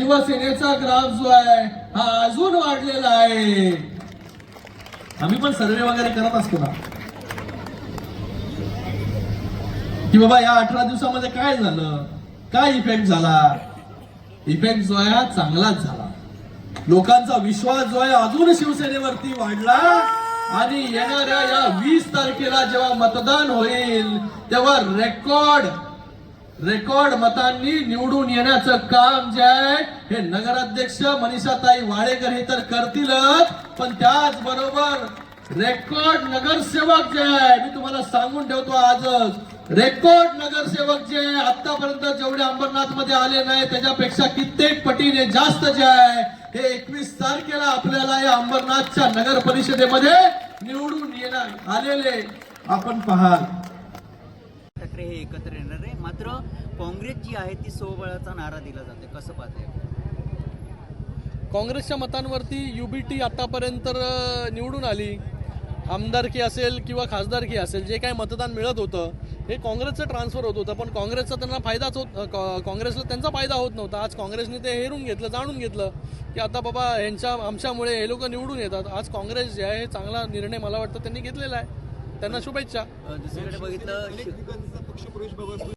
शिवसेनेचा ग्राफ जो आहे हा अजून वाढलेला आहे. आम्ही पण सर्वे वगैरे करत असतो ना. की बाबा या अठरा दिवसामध्ये काय झालं? काय इफेक्ट झाला? इफेक्ट जो आहे हा चांगलाच झाला. लोकांचा विश्वास जो आहे अजून शिवसेनेवरती वाढला. आणि येणाऱ्या या वीस तारखेला जेव्हा मतदान होईल तेव्हा रेकॉर्ड रेकॉर्ड मतांनी निवडून येण्याचं काम जे आहे हे नगराध्यक्ष मनीषाताई वाडेकर हे तर करतीलच. पण त्याचबरोबर रेकॉर्ड नगरसेवक जे आहे मी तुम्हाला सांगून ठेवतो आजच रेकॉर्ड नगरसेवक जे आहे आतापर्यंत जेवढे अंबरनाथमध्ये आले नाही त्याच्यापेक्षा कित्येक पटीने जास्त जे आहे हे एकवीस तारखेला आपल्याला या अंबरनाथच्या नगर परिषदेमध्ये निवडून येणार आलेले आपण पाहाल. एकत्र येणार आहे. मात्र काँग्रेस जी आहे ती सोबळाचा नारा दिला जाते कसं पाहते काँग्रेसच्या मतांवरती युबीटी आतापर्यंत निवडून आली. आमदारकी असेल किंवा खासदारकी असेल जे काही मतदान मिळत होतं हे काँग्रेसचं ट्रान्सफर होत होतं. पण काँग्रेसचा त्यांना फायदाच होत काँग्रेसला त्यांचा फायदा होत नव्हता. आज काँग्रेसने ते हेरून घेतलं जाणून घेतलं की आता बाबा ह्यांच्या आमच्यामुळे हे लोक निवडून येतात. आज काँग्रेस जे आहे हे चांगला निर्णय मला वाटतं त्यांनी घेतलेला आहे. त्यांना शुभेच्छा. दुसरीकडे बघितलं